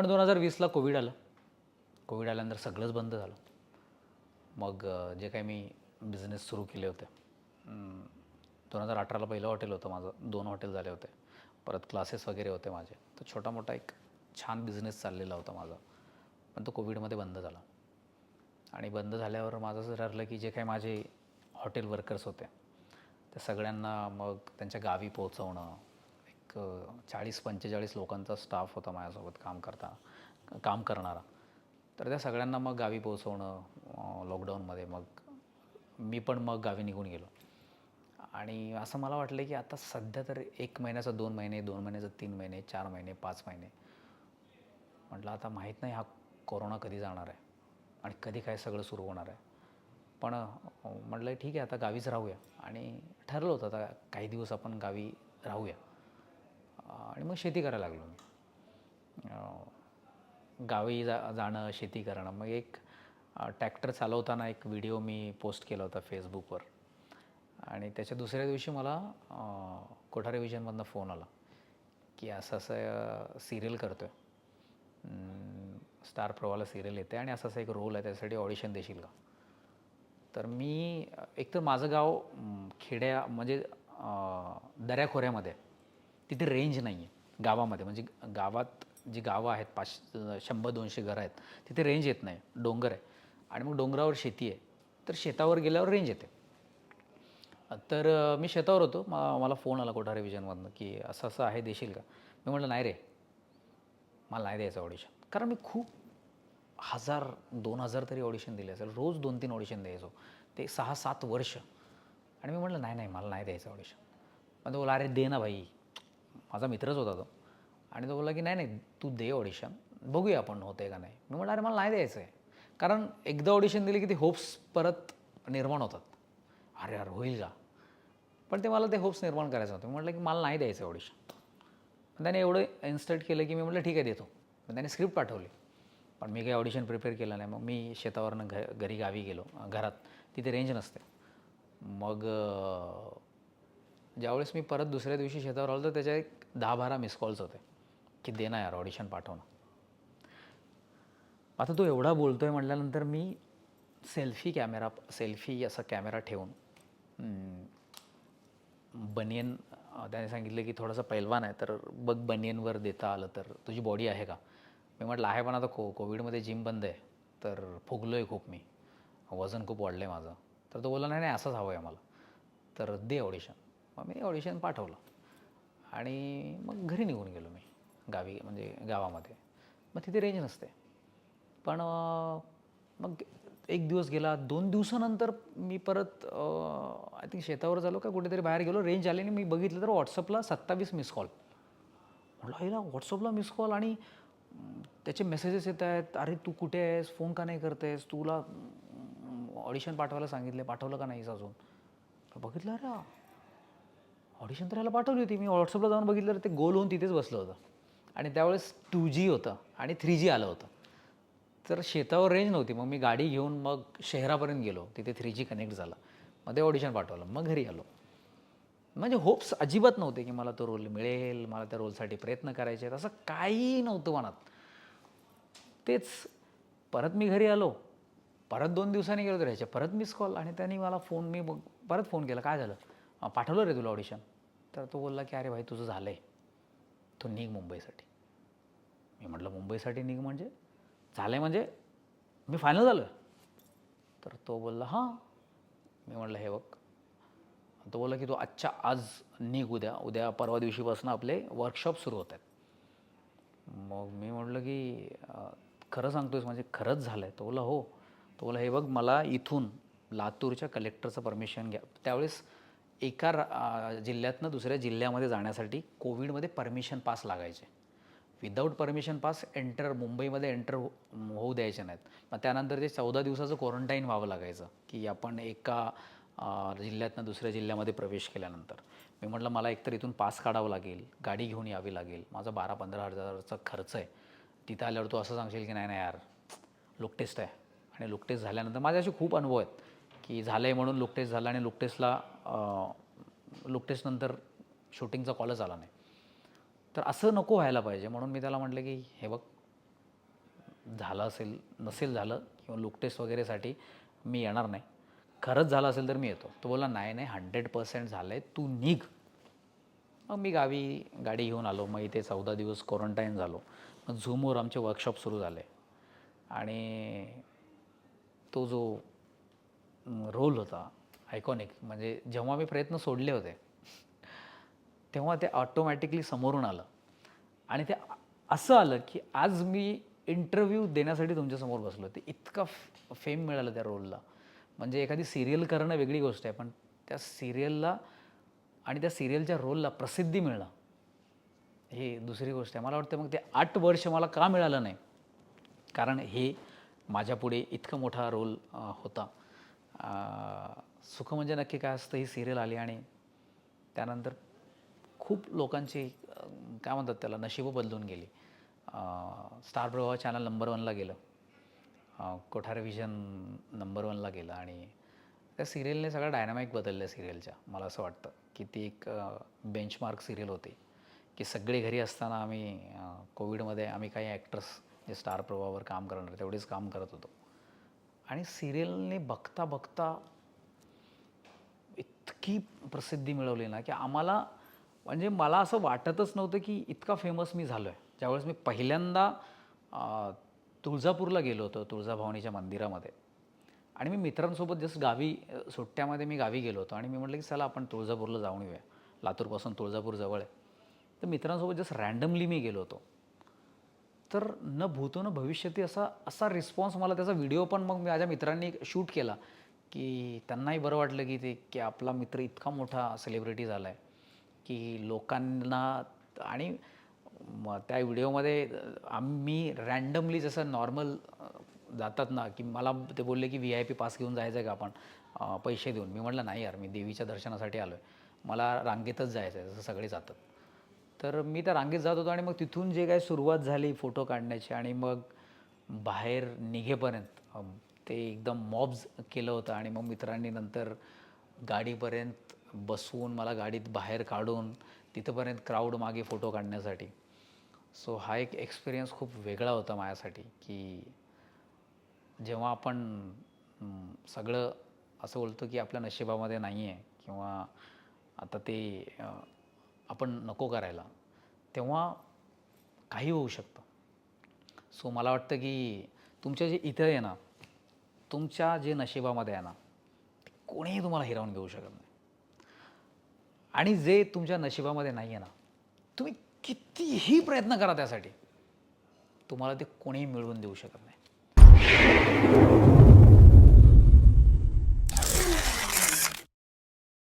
पण दोन हजार वीसला कोविड आलं. कोविड आल्यानंतर सगळंच बंद झालं. मग जे काही मी बिझनेस सुरू केले होते दोन हजार अठराला पहिलं हॉटेल होतं माझं. दोन हॉटेल झाले होते. परत क्लासेस वगैरे होते माझे. तर छोटा मोठा एक छान बिझनेस चाललेला होता माझा. पण तो कोविडमध्ये बंद झाला. आणि बंद झाल्यावर माझं असं ठरलं की जे काही माझे हॉटेल वर्कर्स होते त्या सगळ्यांना मग त्यांच्या गावी पोहोचवणं एक चाळीस पंचेचाळीस लोकांचा स्टाफ होता माझ्यासोबत काम करता काम करणारा. तर त्या सगळ्यांना मग गावी पोहोचवणं लॉकडाऊनमध्ये मग मी पण मग गावी निघून गेलो. आणि असं मला वाटलं की आता सध्या तर एक महिन्याचा दोन महिने दोन महिन्याचा तीन महिने चार महिने पाच महिने. म्हटलं आता माहीत नाही हा कोरोना कधी जाणार आहे आणि कधी काय सगळं सुरू होणार आहे. पण म्हटलं ठीक आहे आता गावीच राहूया. आणि ठरलं होतं आता काही दिवस आपण गावी राहूया. आणि मग शेती करायला लागलो मी. गावी जा जाणं शेती करणं. मग एक ट्रॅक्टर चालवताना एक व्हिडिओ मी पोस्ट केला होता फेसबुकवर. आणि त्याच्या दुसऱ्या दिवशी मला अं, कोठारे विजनमधनं फोन आला की असं असं सिरियल करतो आहे स्टार प्रवाला सिरियल येते आणि असं असं एक रोल आहे त्यासाठी ऑडिशन देशील का? तर मी एकतर माझं गाव खेड्या म्हणजे दऱ्याखोऱ्यामध्ये आहे. तिथे रेंज नाही आहे गावामध्ये म्हणजे गावात जी गावं आहेत पाच शंभर दोनशे घरं आहेत तिथे रेंज येत नाही. डोंगर आहे. आणि मग डोंगरावर शेती आहे. तर शेतावर गेल्यावर रेंज येते. तर मी शेतावर होतो. मला फोन आला कोठारे विजनमधनं की असं असं आहे देशील का? मी म्हटलं नाही रे. मला नाही द्यायचं ऑडिशन कारण मी खूप हजार दोन हजार तरी ऑडिशन दिले असेल. रोज दोन तीन ऑडिशन द्यायचो. ते सहा सात वर्ष. आणि मी म्हटलं नाही नाही मला नाही द्यायचं ऑडिशन मग तो बोला अरे दे ना भाई. माझा मित्रच होता तो. आणि तो बोला की नाही नाही तू दे ऑडिशन बघूया आपण होते का नाही. मी म्हटलं अरे मला नाही द्यायचं आहे कारण एकदा ऑडिशन दिली की ते होप्स परत निर्माण होतात. अरे अरे होईल का? पण ते मला ते होप्स निर्माण करायचं होतं. मी म्हटलं की मला नाही द्यायचं ऑडिशन पण त्याने एवढं इन्स्टर्ट केलं की मी म्हटलं ठीक आहे देतो. पण त्याने स्क्रिप्ट पाठवली. पण मी काही ऑडिशन प्रिपेअर केलं नाही. मग मी शेतावरनं घ घरी गावी गेलो घरात. तिथे रेंज नसते. मग ज्यावेळेस मी परत दुसऱ्या दिवशी शेतावर आलो तर त्याच्या एक दहा बारा मिस कॉल्स होते की दे ना यार ऑडिशन पाठवणं आता तो एवढा बोलतो आहे म्हटल्यानंतर मी सेल्फी कॅमेरा सेल्फी असा कॅमेरा ठेवून बनियन त्याने सांगितलं की थोडासा पैलवान आहे तर बघ बनियनवर देता आलं तर. तुझी बॉडी आहे का? मी म्हटलं आहे पण आता को कोविडमध्ये जिम बंद आहे तर फुगलो आहे खूप मी. वजन खूप वाढलं आहे माझं. तर तो बोलला नाही नाही असंच हवं आहे मला तर दे ऑडिशन मग मी ऑडिशन पाठवलं. आणि मग घरी निघून गेलो मी गावी म्हणजे गावामध्ये. मग तिथे रेंज नसते. पण मग एक दिवस गेला दोन दिवसानंतर मी परत आय थिंक शेतावर झालो का कुठेतरी बाहेर गेलो रेंज आली आणि मी बघितलं तर व्हॉट्सअपला सत्तावीस मिस कॉल म्हटलं हिला व्हॉट्सअपला मिस कॉल आणि त्याचे मेसेजेस येत आहेत. अरे तू कुठे आहेस? फोन का नाही करतेस? तुला ऑडिशन पाठवायला सांगितले पाठवलं का नाहीस अजून? बघितलं अरे ऑडिशन तर ह्याला पाठवली होती. मी व्हॉट्सअपला जाऊन बघितलं तर ते गोल होऊन तिथेच बसलं होतं. आणि त्यावेळेस टू जी होतं आणि थ्री जी आलं होतं. तर शेतावर रेंज नव्हती. मग मी गाडी घेऊन मग शहरापर्यंत गेलो. तिथे थ्री जी कनेक्ट झाला. मग ते ऑडिशन पाठवलं. मग घरी आलो. म्हणजे होप्स अजिबात नव्हते की मला तो रोल मिळेल मला त्या रोलसाठी प्रयत्न करायचे आहेत. असं काही नव्हतं मनात. तेच परत मी घरी आलो. परत दोन दिवसांनी गेलो तर ह्याच्या. परत मिस कॉल आणि त्यांनी मला फोन मी मग परत फोन केला. काय झालं? पाठवलं रे तुला ऑडिशन तर तो बोलला की अरे भाई तुझं झालं आहे तू निघ मुंबईसाठी. मी म्हटलं मुंबईसाठी निघ म्हणजे? झालं आहे म्हणजे? मी फायनल झालो तर तो बोलला हां. मी म्हटलं हे बघ. तो बोलला की तू आजच्या आज निघ उद्या. उद्या परवा दिवशीपासून आपले वर्कशॉप सुरू होत आहेत. मग मी म्हटलं की खरं सांगतोयस म्हणजे खरंच झालं आहे तो बोला हो. तो बोला हे बघ मला इथून लातूरच्या कलेक्टरचं परमिशन घ्या. त्यावेळेस एका रा- जिल्ह्यातनं दुसऱ्या जिल्ह्यामध्ये जाण्यासाठी कोविडमध्ये परमिशन पास लागायचे. विदाऊट परमिशन पास एंटर मुंबईमध्ये एंटर हो, होऊ द्यायचे नाहीत. मग त्यानंतर ते चौदा दिवसाचं क्वारंटाईन व्हावं लागायचं की आपण एका जिल्ह्यातनं दुसऱ्या जिल्ह्यामध्ये प्रवेश केल्यानंतर. मी म्हटलं मला एकतर इथून पास काढावं लागेल गाडी घेऊन यावी लागेल माझा बारा पंधरा हजाराचा खर्च आहे. तिथं आल्यावर तू असं सांगशील की नाही नाही यार लुक टेस्ट आहे. आणि लुक टेस्ट झाल्यानंतर माझे असे खूप अनुभव आहेत. की झालं आहे म्हणून लुक टेस्ट झाला आणि लुक टेस्टला लुक टेस्टनंतर शूटिंगचा कॉलच आला नाही. तर असं नको व्हायला पाहिजे. म्हणून मी त्याला म्हटलं की हे बघ झालं असेल नसेल झालं किंवा लुक टेस्ट वगैरेसाठी मी येणार नाही. खरंच झालं असेल तर मी येतो. तो बोला नाही नाही हंड्रेड पर्सेंट झालं आहे तू निघ. मग मी गावी गाडी घेऊन आलो. मग इथे चौदा दिवस क्वारंटाईन झालो. मग झूमवर आमचे वर्कशॉप सुरू झाले. आणि तो जो रोल होता आयकॉनिक म्हणजे जेव्हा मी प्रयत्न सोडले होते तेव्हा ते ऑटोमॅटिकली समोरून आलं. आणि ते असं आलं की आज मी इंटरव्ह्यू देण्यासाठी तुमच्यासमोर बसलो ते इतका फेम मिळालं त्या रोलला म्हणजे एखादी सिरियल करणं वेगळी गोष्ट आहे पण त्या सिरियलला आणि त्या सिरियलच्या रोलला प्रसिद्धी मिळणं हे दुसरी गोष्ट आहे. मला वाटतं मग ते आठ वर्ष मला का मिळालं नाही? कारण हे माझ्यापुढे इतका मोठा रोल होता. सुख म्हणजे नक्की काय असतं ही सिरियल आली आणि त्यानंतर खूप लोकांची काय म्हणतात त्याला नशीबं बदलून गेली. स्टार प्रवाह चॅनल नंबर वनला गेलं. कोठारे कोठार विजन नंबर वनला गेलं आणि त्या सिरियलने सगळं डायनामिक बदललं सिरियलच्या मला असं वाटतं. की ती एक बेंचमार्क सिरियल होती. की सगळे घरी असताना आम्ही कोविडमध्ये आम्ही काही ॲक्टर्स जे स्टार प्रवाहावर काम करणार तेवढेच काम करत होतो. आणि सिरियलने बघता बघता इतकी प्रसिद्धी मिळवली ना की आम्हाला म्हणजे मला असं वाटतच नव्हतं की इतका फेमस मी झालो आहे ज्यावेळेस मी पहिल्यांदा तुळजापूरला गेलो होतो तुळजाभवानीच्या मंदिरामध्ये. आणि मी मित्रांसोबत जस्ट गावी सुट्ट्यामध्ये मी गावी गेलो होतो आणि मी म्हटलं की चला आपण तुळजापूरला जाऊन येऊया. लातूरपासून तुळजापूर जवळ आहे. तर मित्रांसोबत जस्ट रँडमली मी गेलो होतो. तर न भूतो न भविष्यती असा असा रिस्पॉन्स मला त्याचा व्हिडिओ पण मग माझ्या मित्रांनी शूट केला की त्यांनाही बरं वाटलं की ते की आपला मित्र इतका मोठा सेलिब्रिटी झाला आहे की लोकांना आणि त्या व्हिडिओमध्ये आम्ही रँडमली जसं नॉर्मल जातात ना की मला ते बोलले की व्ही आय पी पास घेऊन जायचं आहे का आपण? पैसे देऊन. मी म्हटलं नाही यार मी देवीच्या दर्शनासाठी आलो आहे मला रांगेतच जायचं आहे जसं सगळे जातात. तर मी त्या रांगेत जात होतो आणि मग तिथून जे काही सुरुवात झाली फोटो काढण्याची आणि मग बाहेर निघेपर्यंत ते एकदम मॉब्ज केलं होतं आणि मग मित्रांनी नंतर गाडीपर्यंत बसवून मला गाडीत बाहेर काढून तिथंपर्यंत क्राऊड मागे फोटो काढण्यासाठी. सो हा एक एक्सपिरियन्स खूप वेगळा होता माझ्यासाठी की जेव्हा आपण सगळं असं बोलतो की आपल्या नशिबामध्ये नाही आहे किंवा आता ते आपण नको करायला तेव्हा काही होऊ शकतं. सो मला वाटतं की तुमच्या जे इथं आहे ना तुमच्या जे नशिबामध्ये आहे ना ते कोणीही तुम्हाला हिरावून घेऊ शकत नाही. आणि जे तुमच्या नशिबामध्ये नाही आहे ना तुम्ही कितीही प्रयत्न करा त्यासाठी तुम्हाला ते कोणीही मिळवून देऊ शकत नाही.